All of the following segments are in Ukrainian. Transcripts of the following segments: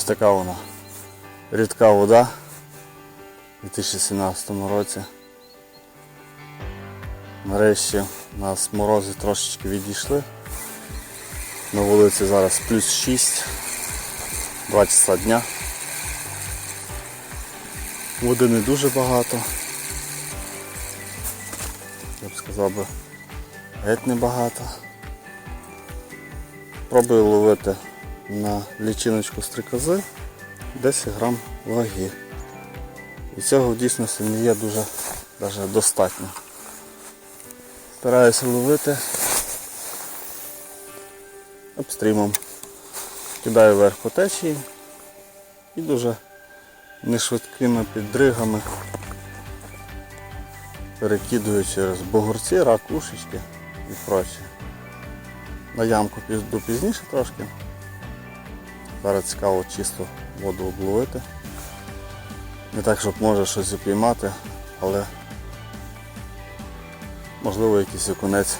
Ось така вона рідка вода у 2017 році. Нарешті у нас морози трошечки відійшли. На вулиці зараз плюс 6, 2 часа дня. Води не дуже багато. Я б сказав би геть небагато. Пробую ловити на лічиночку стрикози 10 грам ваги. І цього в дійсності не є дуже даже достатньо. Стараюся ловити обстрімом. Кидаю вверх по течії і дуже нешвидкими піддригами перекидую через бугорці, ракушечки і проче. На ямку піду пізніше трошки. Зараз цікаво чисто воду обловити. Не так, щоб може щось упіймати, але можливо якийсь окунець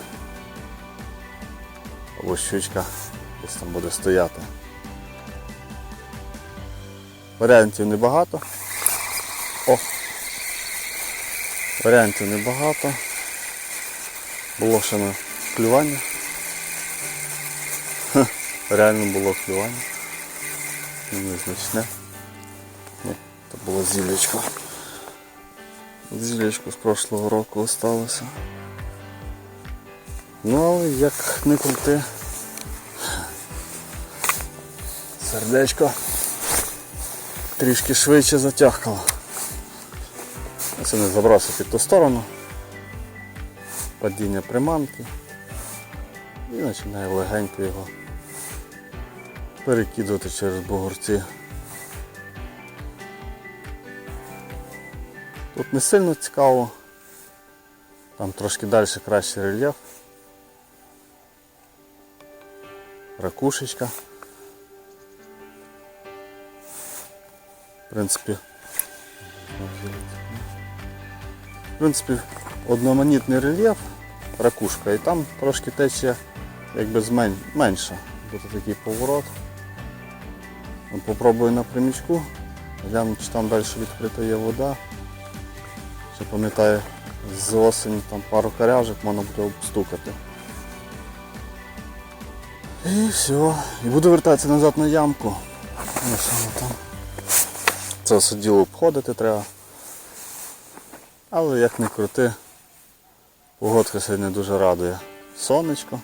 або щучка десь там буде стояти. Варіантів небагато. О! Варіантів небагато. Було ще на клювання. Реально було клювання. Незначне. Ні, це було зілечко. Зілечко з прошлого року осталося. Ну але як не крути. Сердечко трішки швидше затягкало. Це не забрався ту сторону. Падіння приманки. І починаю легенько його перекидувати через бугорці. Тут не сильно цікаво. Там трошки далі кращий рельєф. Ракушечка. В принципі, в принципі, одноманітний рельєф, ракушка, і там трошки течія якби змен... Буде такий поворот. Попробую на примічку, гляну, чи там далі відкрита є вода. Ще пам'ятаю, з осені там пару коряжок можна буде обстукати. І все. І буду вертатися назад на ямку. Воно там. Це все діло обходити треба. Але як не крути, погодка сьогодні дуже радує. Сонечко.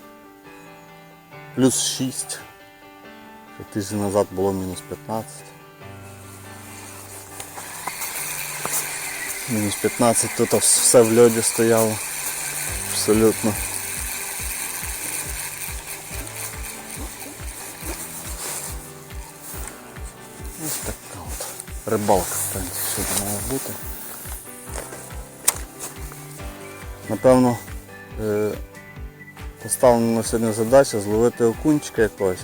Плюс 6. Тиждень назад було мінус 15. Мінус 15, тут все в льоді стояло. Абсолютно. Ось така от рибалка, в принципі, сьогодні має бути. Напевно, е, поставлена на сьогодні задача зловити окунчика якогось.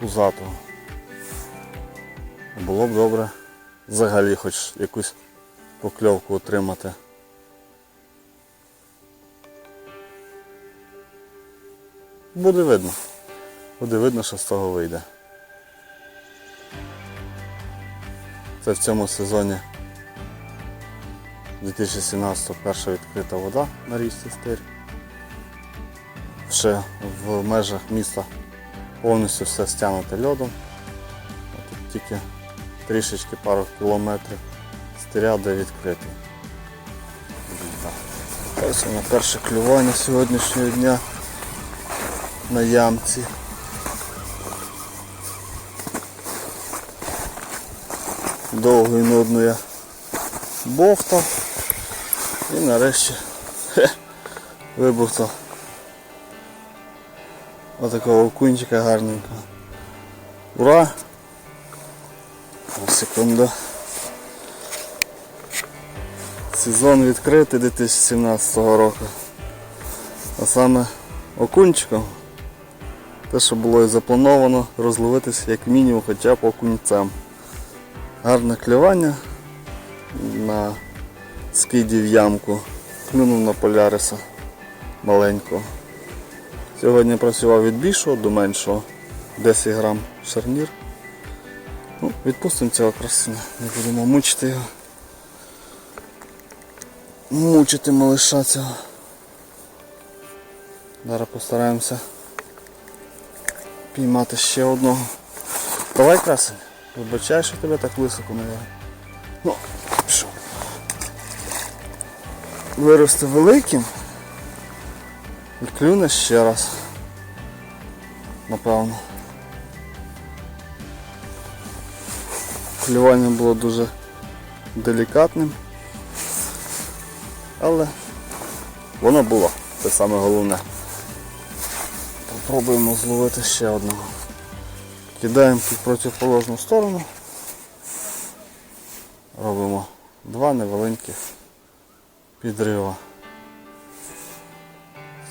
Пузатого. Було б добре взагалі хоч якусь покльовку отримати. Буде видно. Буде видно, що з того вийде. Це в цьому сезоні 2017 перша відкрита вода на річці Стир. Ще в межах міста повністю все стягнуте льодом. Тут тільки трішечки пару кілометрів стиря, де відкритий. Ось воно перше клювання сьогоднішнього дня на ямці. Довго і нудно я бовтав і нарешті вибухтав отакого окунчика гарненького. Ура! Секунду. Сезон відкритий 2017 року. А саме окунчиком, те, що було і заплановано, розловитися як мінімум хоча б окунцем. Гарне клювання на скиді в ямку. Плюнув на поляриса маленького. Сьогодні працював від більшого до меншого. 10 грам шарнір. Ну, відпустимо цього красуня, не будемо мучити його. Мучити малиша цього. Зараз постараємося піймати ще одного. Давай красень. Вибачай, що тебе так високо не Ну, пішов. Виросте великим і клюне ще раз. Напевно. Клювання було дуже делікатним. Але воно було, це саме головне. Попробуємо зловити ще одного. Кидаємо в протиположну сторону. Робимо два невеликих підрива.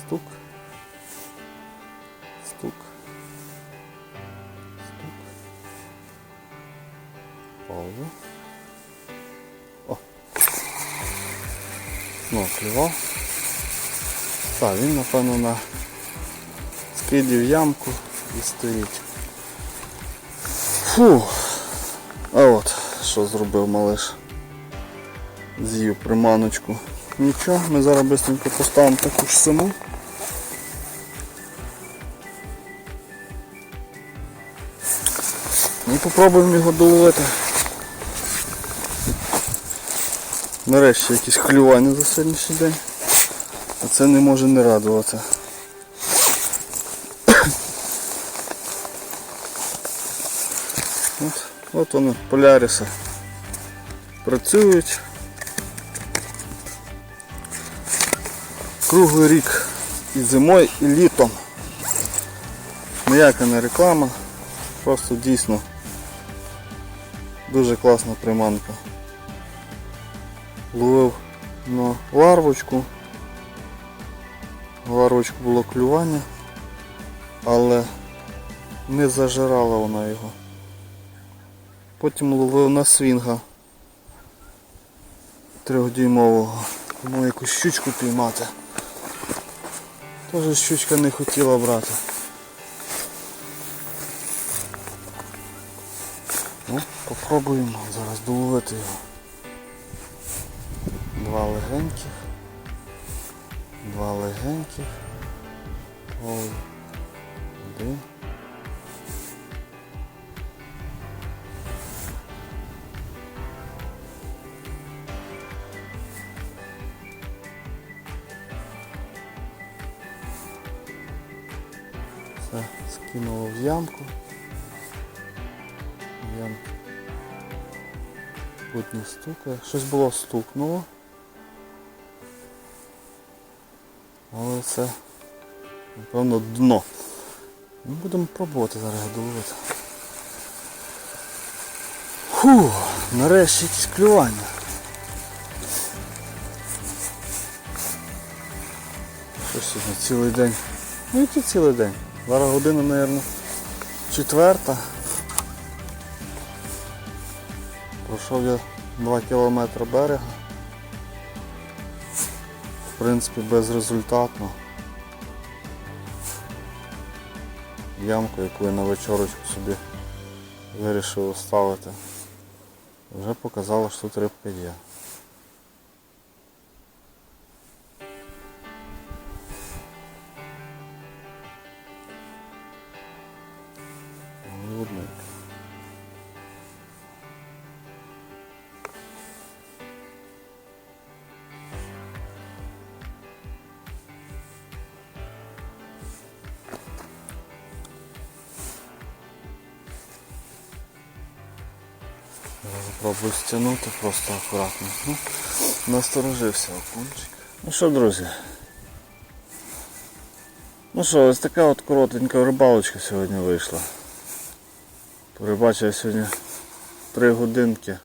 Стук. Стук. Стук. Пауза. О. Ну, клював. Так, він напевно на скидів ямку і стоїть. Фу. А от що зробив малиш. З'їв приманочку. Нічого, ми зараз швидко поставимо таку ж саму. І попробуємо його доловити. Нарешті якісь клювання за сьогоднішній день. А це не може не радувати. От, от вони, поляріси. Працюють. Круглий рік і зимою, і літом. Ніяка не реклама. Просто дійсно дуже класна приманка. Ловив на ларвочку. Ларвочку було клювання, але не зажирала вона його. Потім ловив на свінга трьохдюймового. Тому якусь щучку піймати. Теж щучка не хотіла брати. Ну, попробуємо зараз доловити його. Два легеньких. Два легеньких. Ой. Один. Все, скинуло в ямку. Не стукає. Щось було стукнуло. Але це, напевно, дно. Ми будемо пробувати зараз доловити. Фу, нарешті якісь клювання. Що сьогодні цілий день? Ну який цілий день? Зараз година, мабуть, четверта. Пройшов я 2 кілометри берега. В принципі, безрезультатно. Ямку, яку я на вечорочку собі вирішив оставити, вже показало, що тут рибка є. Попробую стягнути просто акуратно. Ну, насторожився окунчик. Ну що, друзі? Ну що, ось така от коротенька рибалочка сьогодні вийшла. Порибачив сьогодні 3 годинки.